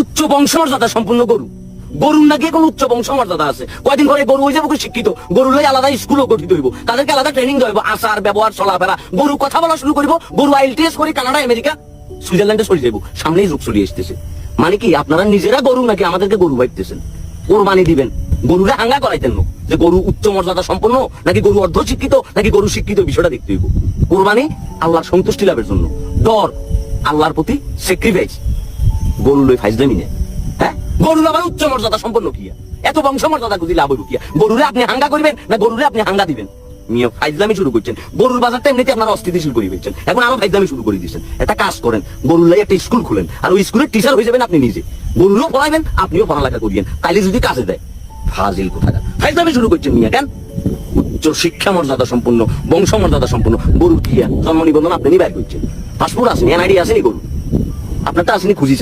উচ্চ বংশমর্যাদা সম্পূর্ণ গরু। গরুর নাকি এখন উচ্চ বংশমর্যাদা আছে। কয়দিন পরে গরু হয়ে যাব শিক্ষিত? গরু লই আলাদা স্কুলও গঠিত হইব। তাদেরকে আলাদা ট্রেনিং দেব আচার, ব্যবহার, চলাফেরা। গরু কথা বলা শুরু করিব। গরু আইএলটিএস করি, কানাডা, আমেরিকা, সুইজারল্যান্ডে চলে যাব সামনেই যুগ চলে আসতেছে। মানে কি, আপনারা নিজেরা গরু নাকি আমাদেরকে গরু ভাবতেছেন? কোরবানি দিবেন। গরুরা হাঙ্গা করাইতেন যে গরু উচ্চ মর্যাদা সম্পন্ন, নাকি গরু অর্ধ শিক্ষিত, নাকি গরু শিক্ষিত বিষয়টা দেখতে হইব। কোরবানি আল্লাহর সন্তুষ্টি লাভের জন্য। ডর আল্লাহর প্রতি স্যাক্রিফাইস গরু লই নেই হ্যাঁ? গরুর আবার উচ্চ মর্যাদা সম্পন্ন কিয়া এত বংশ মর্যাদা যদি লাভ কিয়া গরুরে আপনি হাঙ্গা করবেন না গরুরে আপনি হাঙ্গা দিবেন? ফাইজলামি শুরু করছেন। গরুর অস্থিতিশীল করে ফেলছেন। এখন আরও ফাইজলামি শুরু করে একটা কাজ করেন, গরুর লাই একটা স্কুল খুলেন। আর ওই স্কুলের টিচার হয়ে যাবেন আপনি নিজে। গরুরও আপনিও পড়ালেখা করিয়েন। তাইলে যদি কাজে দেয়, ফাজিল কোথাকা ফাইজলামি শুরু করছেন মিয়া, কেন? উচ্চ শিক্ষা মর্যাদা সম্পন্ন, বংশ মর্যাদা সম্পন্ন গরুর কিয়া জন্ম নিবন্ধন আপনি বাইর করছেন। পাসপোর্ট আসেনি, এনআইডি আসেনি গরু আপনারটা আসেনি খুঁজি